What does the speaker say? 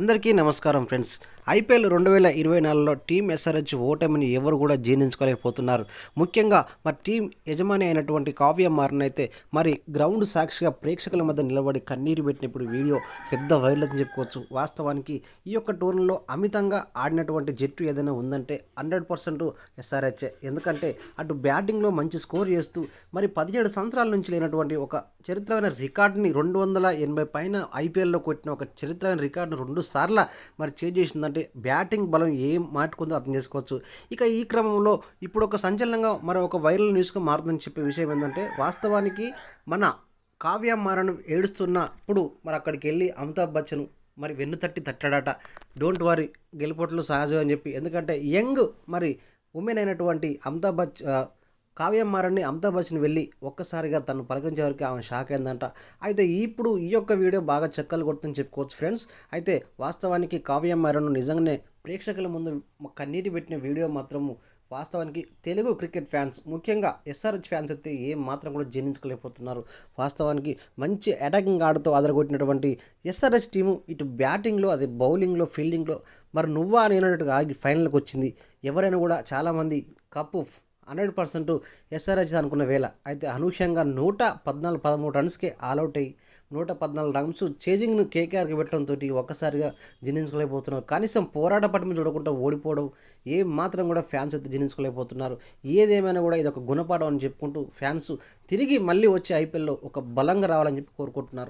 అందరికీ నమస్కారం friends. IPL రెండు వేల ఇరవై నాలుగులో టీం ఎస్ఆర్హెచ్ ఓటమిని ఎవరు కూడా జీర్ణించుకోలేకపోతున్నారు. ముఖ్యంగా మరి టీం యజమాని అయినటువంటి కావ్య మారన్ అయితే మరి గ్రౌండ్ సాక్షిగా ప్రేక్షకుల మధ్య నిలబడి కన్నీరు పెట్టినప్పుడు వీడియో పెద్ద వైరల్ అని చెప్పుకోవచ్చు. వాస్తవానికి ఈ యొక్క టోర్నీలో అమితంగా ఆడినటువంటి జట్టు ఏదైనా ఉందంటే హండ్రెడ్ పర్సెంట్ ఎస్ఆర్హెచ్. ఎందుకంటే అటు బ్యాటింగ్లో మంచి స్కోర్ చేస్తూ మరి పదిహేడు సంవత్సరాల నుంచి లేనటువంటి ఒక చరిత్రమైన రికార్డుని రెండు వందల ఎనభై పైన ఐపీఎల్లో కొట్టిన ఒక చరిత్రమైన రికార్డును రెండు సార్లు మరి చేంజ్ చేసిందంటే బ్యాటింగ్ బలం ఏం మాటుకుందో అర్థం చేసుకోవచ్చు. ఇక ఈ క్రమంలో ఇప్పుడు ఒక సంచలనంగా మరి ఒక వైరల్ న్యూస్గా మారుతుందని చెప్పే విషయం ఏంటంటే వాస్తవానికి మన కావ్య మారను ఏడుస్తున్నప్పుడు మరి అక్కడికి వెళ్ళి అమితాబ్ బచ్చన్ మరి వెన్ను తట్టి తట్టాడట. డోంట్ వరీ గెలుపోట్లు సహజం అని చెప్పి. ఎందుకంటే యంగ్ మరి ఉమెన్ అయినటువంటి అమితాబ్ బచ్ ఆ, కావ్యం అమితాబ్ బచ్చన్ వెళ్ళి ఒక్కసారిగా తను పలకరించే వరకు ఆమె షాక్ అయిందంట. అయితే ఇప్పుడు ఈ యొక్క వీడియో బాగా చెక్కలు కొడుతుందని చెప్పుకోవచ్చు ఫ్రెండ్స్. అయితే వాస్తవానికి కావ్యం నిజంగానే ప్రేక్షకుల ముందు కన్నీటి పెట్టిన వీడియో మాత్రము వాస్తవానికి తెలుగు క్రికెట్ ఫ్యాన్స్ ముఖ్యంగా ఎస్ఆర్హెచ్ ఫ్యాన్స్ అయితే ఏం మాత్రం కూడా జీర్ణించుకోలేకపోతున్నారు. వాస్తవానికి మంచి అటాకింగ్ ఆడుతూ అదరగొట్టినటువంటి ఎస్ఆర్హెచ్ టీము ఇటు బ్యాటింగ్లో అదే బౌలింగ్లో ఫీల్డింగ్లో మరి నువ్వా నేనట్టుగా ఆగి ఫైనల్కి వచ్చింది. ఎవరైనా కూడా చాలామంది కప్పు హండ్రెడ్ పర్సెంట్ ఎస్ఆర్హెచ్ అనుకున్న వేళ. అయితే అనూహ్యంగా నూట పద్నాలుగు పదమూడు రన్స్కే ఆల్అవుట్ అయ్యి నూట పద్నాలుగు రన్స్ చేజింగ్ను కేకేఆర్కి పెట్టడంతో ఒక్కసారిగా జీర్ణించుకోలేకపోతున్నారు కనీసం పోరాట పట్టుమని చూడకుండా ఓడిపోవడం ఏ మాత్రం కూడా ఫ్యాన్స్ అయితే జీర్ణించుకోలేకపోతున్నారు ఏదేమైనా కూడా ఇది ఒక గుణపాఠం అని చెప్పుకుంటూ ఫ్యాన్స్ తిరిగి మళ్ళీ వచ్చే ఐపీఎల్లో ఒక బలంగా రావాలని చెప్పి కోరుకుంటున్నారు.